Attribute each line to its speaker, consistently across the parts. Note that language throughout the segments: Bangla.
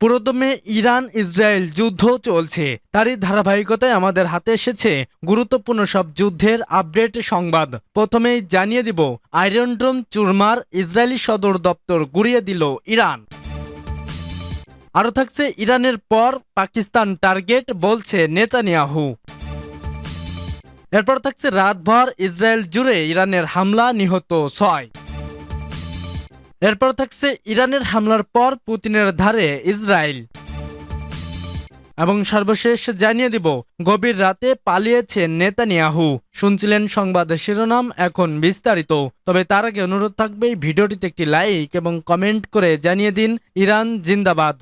Speaker 1: পুরোদমে ইরান ইসরায়েল যুদ্ধ চলছে তারই ধারাবাহিকতায় আমাদের হাতে এসেছে গুরুত্বপূর্ণ সব যুদ্ধের আপডেট সংবাদ প্রথমেই জানিয়ে দিব আয়রন ড্রোম চুরমার ইসরায়েলি সদর দপ্তর গুড়িয়ে দিল ইরান আরও থাকছে ইরানের পর পাকিস্তান টার্গেট বলছে নেতানিয়াহু এরপর থাকছে রাতভর ইসরায়েল জুড়ে ইরানের হামলা নিহত ছয় এরপর থাকছে ইরানের হামলার পর পুতিনের ধারে ইসরায়েল এবং সর্বশেষ জানিয়ে দিব গভীর রাতে পালিয়েছে নেতানিয়াহু শুনছিলেন সংবাদ শিরোনাম এখন বিস্তারিত তবে তার আগে অনুরোধ থাকবে ভিডিওটিতে একটি লাইক এবং কমেন্ট করে জানিয়ে দিন ইরান জিন্দাবাদ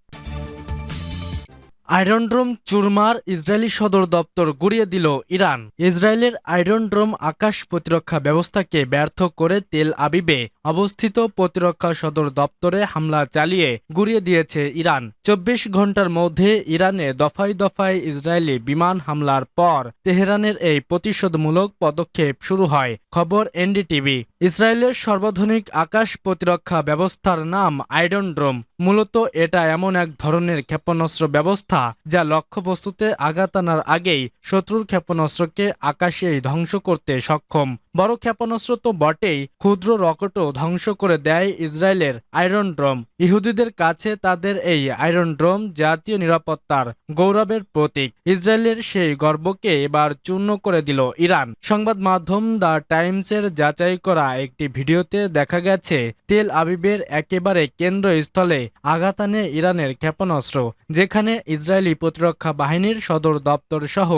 Speaker 1: আয়রনড্রোম চুরমার ইসরায়েলি সদর দপ্তর গুড়িয়ে দিল ইরান ইসরায়েলের আয়রনড্রোম আকাশ প্রতিরক্ষা ব্যবস্থাকে ব্যর্থ করে তেল আবিবে অবস্থিত প্রতিরক্ষা সদর দপ্তরে হামলা চালিয়ে গুড়িয়ে দিয়েছে ইরান চব্বিশ ঘন্টার মধ্যে ইরানে দফায় দফায় ইসরায়েলি বিমান হামলার পর তেহরানের এই প্রতিশোধমূলক পদক্ষেপ শুরু হয় খবর এনডিটিভি ইসরায়েলের সর্বাধুনিক আকাশ প্রতিরক্ষা ব্যবস্থার নাম আয়রনড্রোম মূলত এটা এমন এক ধরনের ক্ষেপণাস্ত্র ব্যবস্থা কথা যা লক্ষ্যবস্তুতে আঘাত আনার আগেই শত্রুর ক্ষেপণাস্ত্রকে আকাশেই ধ্বংস করতে সক্ষম বড় ক্ষেপণাস্ত্র তো বটেই ক্ষুদ্র রকেটও ধ্বংস করে দেয় ইসরায়েলের আয়রন ড্রোম ইহুদিদের কাছে তাদের এই আয়রন ড্রোম জাতীয় নিরাপত্তার গৌরবের প্রতীক ইসরায়েলের সেই গর্বকে এবার চূর্ণ করে দিল ইরান সংবাদ মাধ্যম দ্য টাইমসের যাচাই করা একটি ভিডিওতে দেখা গেছে তেল আবিবের একেবারে কেন্দ্রস্থলে আঘাত আনে ইরানের ক্ষেপণাস্ত্র যেখানে ইসরায়েলি প্রতিরক্ষা বাহিনীর সদর দপ্তর সহ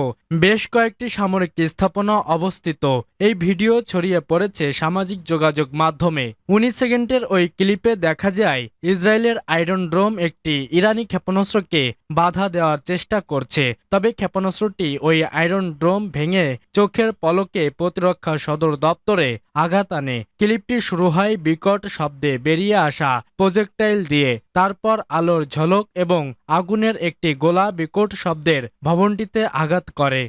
Speaker 1: বেশ কয়েকটি সামরিক স্থাপনা অবস্থিত এই ভিডিও ভিডিও ছড়িয়ে পড়েছে সামাজিক যোগাযোগ মাধ্যমে উনিশ সেকেন্ডের ওই ক্লিপে দেখা যায় ইসরায়েলের আয়রন ড্রোম একটি ইরানি ক্ষেপণাস্ত্রকে বাধা দেওয়ার চেষ্টা করছে তবে ক্ষেপণাস্ত্রটি ওই আয়রন ড্রোম ভেঙে চোখের পলকে প্রতিরক্ষা সদর দপ্তরে আঘাত আনে ক্লিপটি শুরু হয় বিকট শব্দে বেরিয়ে আসা প্রজেক্টাইল দিয়ে তারপর আলোর ঝলক এবং আগুনের একটি গোলা বিকট শব্দের ভবনটিতে আঘাত করে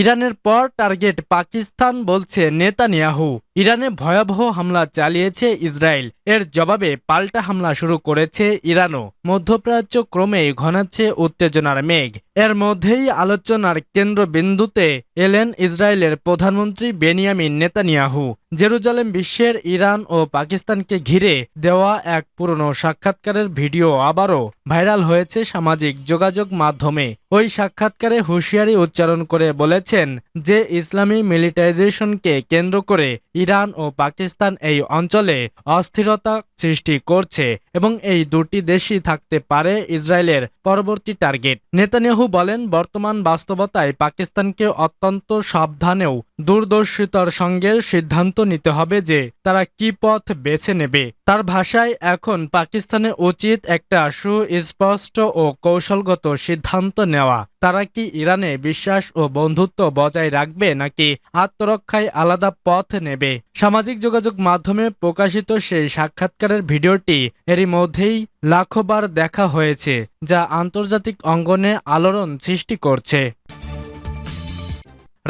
Speaker 1: ইরানের পর টার্গেট পাকিস্তান বলছে নেতানিয়াহু ইরানে ভয়াবহ হামলা চালিয়েছে ইসরায়েল এর জবাবে পাল্টা হামলা শুরু করেছে ইরানও মধ্যপ্রাচ্য ক্রমে ঘনাচ্ছে উত্তেজনার মেঘ এর মধ্যেই আলোচনার কেন্দ্রবিন্দুতে এলেন ইসরায়েলের প্রধানমন্ত্রী বেনিয়ামিন নেতানিয়াহু জেরুজালেম বিশ্বের ইরান ও পাকিস্তানকে ঘিরে দেওয়া এক পুরনো সাক্ষাৎকারের ভিডিও আবারও ভাইরাল হয়েছে সামাজিক যোগাযোগ মাধ্যমে ওই সাক্ষাৎকারে হুঁশিয়ারি উচ্চারণ করে বলেছেন যে ইসলামী মিলিটাইজেশনকে কেন্দ্র করে ইরান ও পাকিস্তান এই অঞ্চলে অস্থিরতা সৃষ্টি করছে এবং এই দুটি দেশই থাকতে পারে ইসরায়েলের পরবর্তী টার্গেট নেতানিয়াহু বলেন বর্তমান বাস্তবতায় পাকিস্তানকে অত্যন্ত সাবধানেও দূরদর্শিতার সঙ্গে সিদ্ধান্ত নিতে হবে যে তারা কি পথ বেছে নেবে তার ভাষায় এখন পাকিস্তানে উচিত একটা সুস্পষ্ট ও কৌশলগত সিদ্ধান্ত নেওয়া তারা কি ইরানে বিশ্বাস ও বন্ধুত্ব বজায় রাখবে নাকি আত্মরক্ষায় আলাদা পথ নেবে সামাজিক যোগাযোগ মাধ্যমে প্রকাশিত সেই সাক্ষাৎকার পুরস্কারের ভিডিওটি এরই মধ্যেই লাখোবার দেখা হয়েছে যা আন্তর্জাতিক অঙ্গনে আলোড়ন সৃষ্টি করছে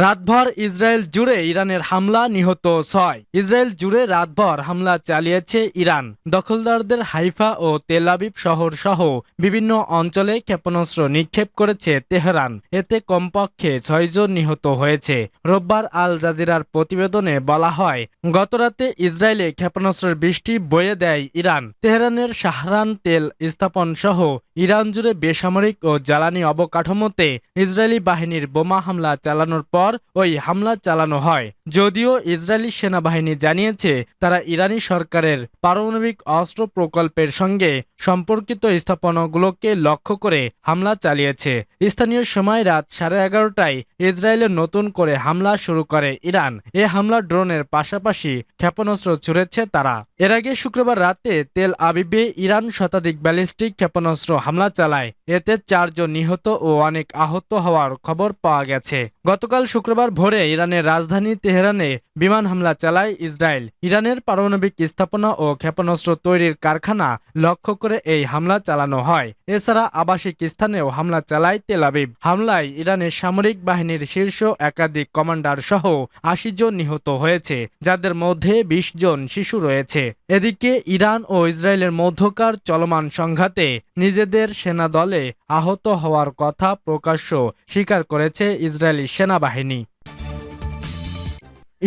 Speaker 1: রাতভর ইসরায়েল জুড়ে ইরানের হামলা নিহত ছয় ইসরায়েল জুড়ে রাতভর হামলা চালিয়েছে ইরান দখলদারদের হাইফা ও তেলাবিব শহর সহ বিভিন্ন অঞ্চলে ক্ষেপণাস্ত্র নিক্ষেপ করেছে তেহরান এতে কমপক্ষে ছয়জন নিহত হয়েছে রোববার আল জাজিরার প্রতিবেদনে বলা হয় গতরাতে ইসরায়েলে ক্ষেপণাস্ত্রের বৃষ্টি বয়ে দেয় ইরান তেহরানের শাহরান তেল স্থাপন সহ ইরান জুড়ে বেসামরিক ও জ্বালানি অবকাঠামোতে ইসরায়েলি বাহিনীর বোমা হামলা চালানোর পর পর ওই হামলা চালানো হয় যদিও ইসরায়েলি সেনাবাহিনী জানিয়েছে তারা ইরানি সরকারের পারমাণবিক অস্ত্র প্রকল্পের সঙ্গে সম্পর্কিত স্থাপনাগুলোকে লক্ষ্য করে হামলা চালিয়েছে স্থানীয় সময় রাত সাড়ে এগারোটায় ইসরায়েলে নতুন করে হামলা শুরু করে ইরান এ হামলা ড্রোনের পাশাপাশি ক্ষেপণাস্ত্র ছুড়েছে তারা এর আগে শুক্রবার রাতে তেল আবিবে ইরান শতাধিক ব্যালিস্টিক ক্ষেপণাস্ত্র হামলা চালায় এতে চারজন নিহত ও অনেক আহত হওয়ার খবর পাওয়া গেছে গতকাল শুক্রবার ভোরে ইরানের রাজধানী তেহরানে বিমান হামলা চালায় ইসরায়েল ইরানের পারমাণবিক স্থাপনা ও ক্ষেপণাস্ত্র তৈরির কারখানা লক্ষ্য করে এই হামলা চালানো হয় এছাড়া আবাসিক স্থানেও হামলা চালায় তেলাবিব হামলায় ইরানের সামরিক বাহিনীর শীর্ষ একাধিক কমান্ডার সহ আশি জন নিহত হয়েছে যাদের মধ্যে ২০ জন শিশু রয়েছে এদিকে ইরান ও ইসরায়েলের মধ্যকার চলমান সংঘাতে নিজেদের সেনা দলে আহত হওয়ার কথা প্রকাশ্য স্বীকার করেছে ইসরায়েলি সেনাবাহিনী বাহিনী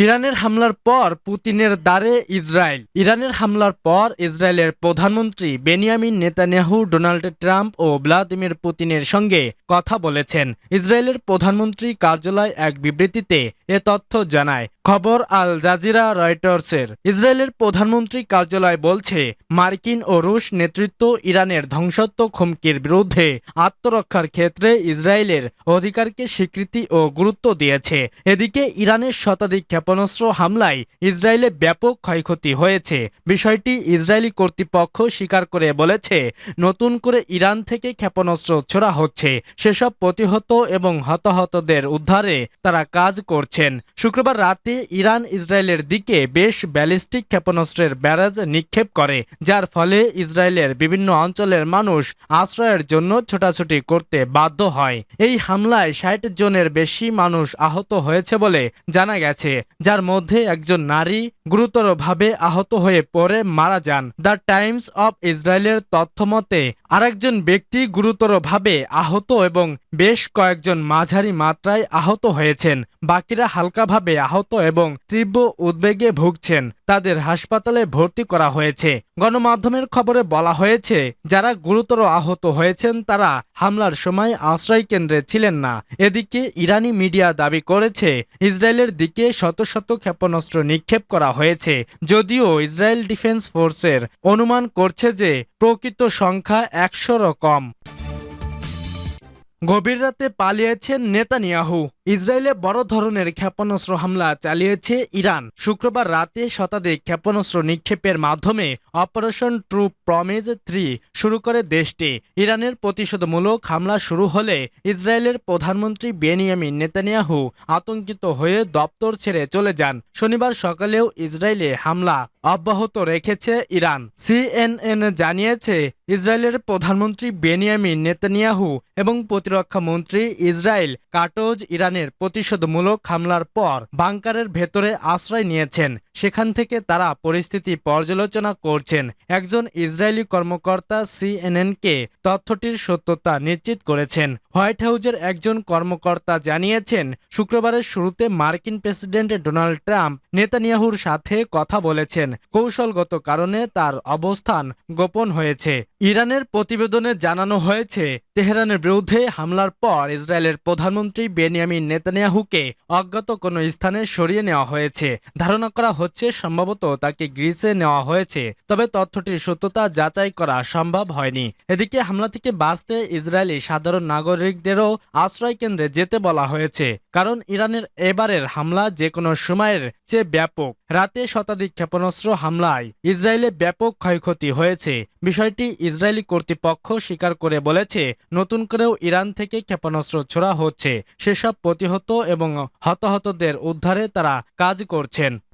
Speaker 1: ইরানের হামলার পর পুতিনের দ্বারে ইসরায়েল ইরানের হামলার পর ইসরায়েলের প্রধানমন্ত্রী বেনিয়ামিন নেতানিয়াহু ডোনাল্ড ট্রাম্প ও ভ্লাদিমির পুতিনের সঙ্গে কথা বলেছেন ইসরায়েলের প্রধানমন্ত্রী কার্যালয় এক বিবৃতিতে এ তথ্য জানায় খবর আল জাজিরা রয়টার্সের ইসরায়েলের প্রধানমন্ত্রী কার্যালয় বলছে মার্কিন ও রুশ নেতৃত্ব ইরানের ধ্বংসাত্মক হুমকির বিরুদ্ধে আত্মরক্ষার ক্ষেত্রে ইসরায়েলের অধিকারকে স্বীকৃতি ও গুরুত্ব দিয়েছে এদিকে ইরানের শতাধিক ক্ষেপণাস্ত্র হামলায় ইসরায়েলে ব্যাপক ক্ষয়ক্ষতি হয়েছে বিষয়টি ইসরায়েলি কর্তৃপক্ষ স্বীকার করে বলেছে নতুন করে ইরান থেকে ক্ষেপণাস্ত্র ছোড়া হচ্ছে সেসব প্রতিহত এবং হতাহতদের উদ্ধারে তারা কাজ করছে করেছেন শুক্রবার রাতে ইরান ইসরায়েলের দিকে বেশ ব্যালিস্টিক ক্ষেপণাস্ত্রের ব্যারাজ নিক্ষেপ করে যার ফলে ইসরায়েলের বিভিন্ন অঞ্চলের মানুষ আশ্রয়ের জন্য ছোটাছুটি করতে বাধ্য হয় এই হামলায় ষাট জনের বেশি মানুষ আহত হয়েছে বলে জানা গেছে যার মধ্যে একজন নারী গুরুতরভাবে আহত হয়ে পরে মারা যান দ্য টাইমস অব ইসরায়েলের তথ্যমতে আরেকজন ব্যক্তি গুরুতরভাবে আহত এবং বেশ কয়েকজন মাঝারি মাত্রায় আহত হয়েছেন বাকিরা হালকাভাবে আহত এবং তীব্র উদ্বেগে ভুগছেন তাদের হাসপাতালে ভর্তি করা হয়েছে গণমাধ্যমের খবরে বলা হয়েছে যারা গুরুতর আহত হয়েছেন তারা হামলার সময় আশ্রয় কেন্দ্রে ছিলেন না এদিকে ইরানি মিডিয়া দাবি করেছে ইসরায়েলের দিকে শত শত ক্ষেপণাস্ত্র নিক্ষেপ করা হয়েছে যদিও ইসরায়েল ডিফেন্স ফোর্সের অনুমান করছে যে প্রকৃত সংখ্যা একশোরও কম গভীর রাতে পালিয়েছেন নেতানিয়াহু ইসরায়েলে বড় ধরনের ক্ষেপণাস্ত্র হামলা চালিয়েছে ইরান শুক্রবার রাতে শতাধিক ক্ষেপণাস্ত্র নিক্ষেপের মাধ্যমে অপারেশন ট্রু প্রমেজ থ্রি শুরু করে দেশটি ইরানের প্রতিশোধমূলক হামলা শুরু হলে ইসরায়েলের প্রধানমন্ত্রী বেনিয়ামিন নেতানিয়াহু আতঙ্কিত হয়ে দপ্তর ছেড়ে চলে যান শনিবার সকালেও ইসরায়েলে হামলা অব্যাহত রেখেছে ইরান সিএনএন জানিয়েছে ইসরায়েলের প্রধানমন্ত্রী বেনিয়ামিন নেতানিয়াহু এবং প্রতিরক্ষা মন্ত্রী ইসরায়েল কাটোজ ইরান ইরানের প্রতিশোধমূলক হামলার পর বাংকারের ভেতরে আশ্রয় নিয়েছেন সেখান থেকে তারা পরিস্থিতি পর্যালোচনা করছেন একজন ইসরায়েলি কর্মকর্তা সিএনএনকে তথ্যটির সত্যতা নিশ্চিত করেছেন হোয়াইট হাউজের একজন কর্মকর্তা জানিয়েছেন শুক্রবারের শুরুতে মার্কিন প্রেসিডেন্ট ডোনাল্ড ট্রাম্প নেতানিয়াহুর সাথে কথা বলেছেন কৌশলগত কারণে তার অবস্থান গোপন হয়েছে ইরানের প্রতিবেদনে জানানো হয়েছে তেহরানের বিরুদ্ধে হামলার পর ইসরায়েলের প্রধানমন্ত্রী বেনিয়ামিন নেতানিয়াহুকে অজ্ঞাত কোনো স্থানে সরিয়ে নেওয়া হয়েছে ধারণা করা হচ্ছে সম্ভবত তাকে গ্রিসে নেওয়া হয়েছে তবে তথ্যটির সত্যতা যাচাই করা সম্ভব হয়নি এদিকে হামলা থেকে বাঁচতে ইসরায়েলি সাধারণ নাগরিকদেরও আশ্রয় কেন্দ্রে যেতে বলা হয়েছে কারণ ইরানের এবারের হামলা যে কোনো সময়ের চেয়ে ব্যাপক রাতে শতাধিক ক্ষেপণাস্ত্র হামলায় ইসরায়েলে ব্যাপক ক্ষয়ক্ষতি হয়েছে বিষয়টি ইসরায়েলি কর্তৃপক্ষ স্বীকার করে বলেছে নতুন করেও ইরান থেকে ক্ষেপণাস্ত্র ছোড়া হচ্ছে সেসব প্রতিহত এবং হতাহতদের উদ্ধারে তারা কাজ করছেন